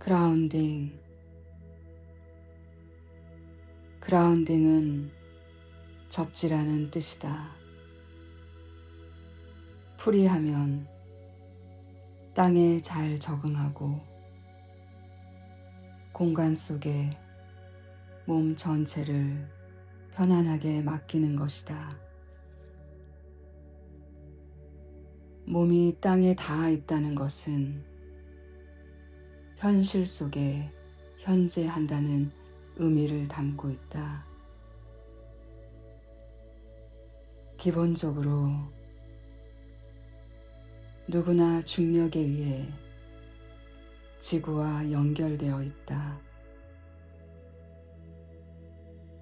그라운딩. 그라운딩은 접지라는 뜻이다. 풀이하면 땅에 잘 적응하고 공간 속에 몸 전체를 편안하게 맡기는 것이다. 몸이 땅에 닿아 있다는 것은 현실 속에 현재한다는 의미를 담고 있다. 기본적으로 누구나 중력에 의해 지구와 연결되어 있다.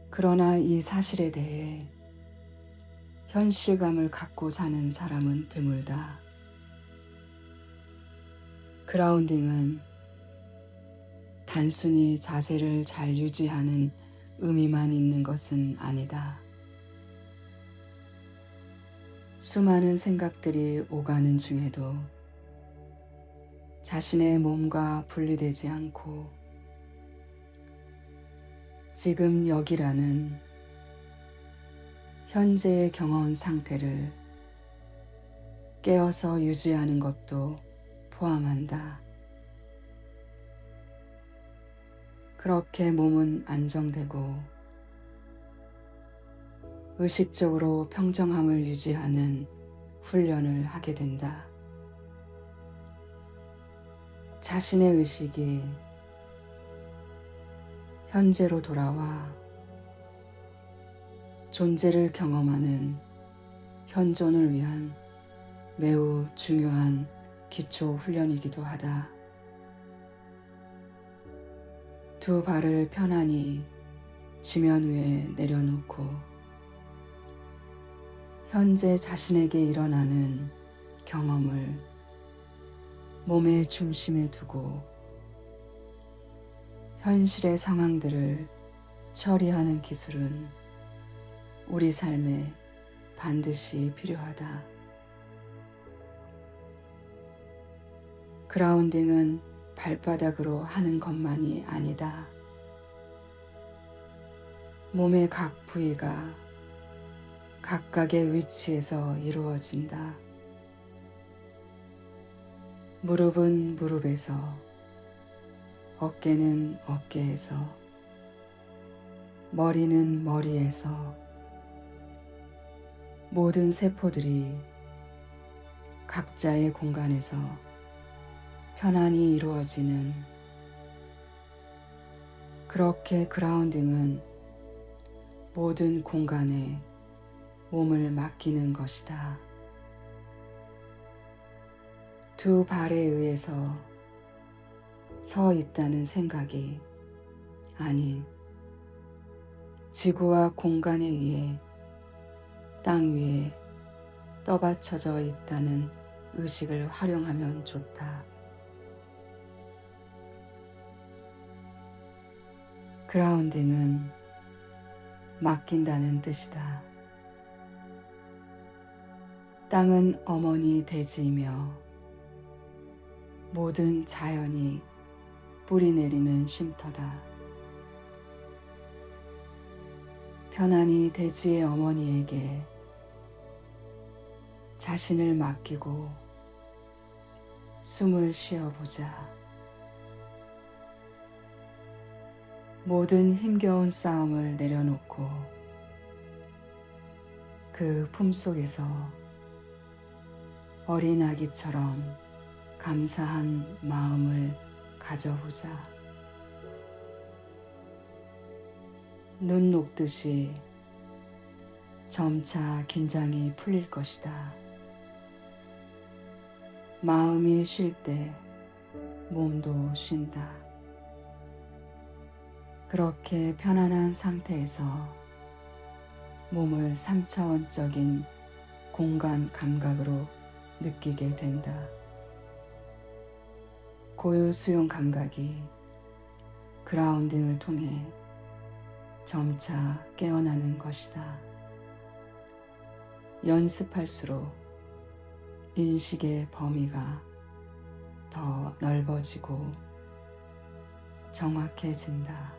그러나 이 사실에 대해 현실감을 갖고 사는 사람은 드물다. 그라운딩은 단순히 자세를 잘 유지하는 의미만 있는 것은 아니다. 수많은 생각들이 오가는 중에도 자신의 몸과 분리되지 않고 지금 여기라는 현재의 경험 상태를 깨어서 유지하는 것도 포함한다. 그렇게 몸은 안정되고 의식적으로 평정함을 유지하는 훈련을 하게 된다. 자신의 의식이 현재로 돌아와 존재를 경험하는 현존을 위한 매우 중요한 기초 훈련이기도 하다. 두 발을 편안히 지면 위에 내려놓고 현재 자신에게 일어나는 경험을 몸의 중심에 두고 현실의 상황들을 처리하는 기술은 우리 삶에 반드시 필요하다. 그라운딩은 발바닥으로 하는 것만이 아니다. 몸의 각 부위가 각각의 위치에서 이루어진다. 무릎은 무릎에서, 어깨는 어깨에서, 머리는 머리에서, 모든 세포들이 각자의 공간에서 편안히 이루어지는 그렇게 그라운딩은 모든 공간에 몸을 맡기는 것이다. 두 발에 의해서 서 있다는 생각이 아닌 지구와 공간에 의해 땅 위에 떠받쳐져 있다는 의식을 활용하면 좋다. 그라운딩은 맡긴다는 뜻이다. 땅은 어머니 대지이며 모든 자연이 뿌리 내리는 쉼터다. 편안히 대지의 어머니에게 자신을 맡기고 숨을 쉬어보자. 모든 힘겨운 싸움을 내려놓고 그 품속에서 어린 아기처럼 감사한 마음을 가져보자. 눈 녹듯이 점차 긴장이 풀릴 것이다. 마음이 쉴 때 몸도 쉰다. 그렇게 편안한 상태에서 몸을 3차원적인 공간 감각으로 느끼게 된다. 고유 수용 감각이 그라운딩을 통해 점차 깨어나는 것이다. 연습할수록 인식의 범위가 더 넓어지고 정확해진다.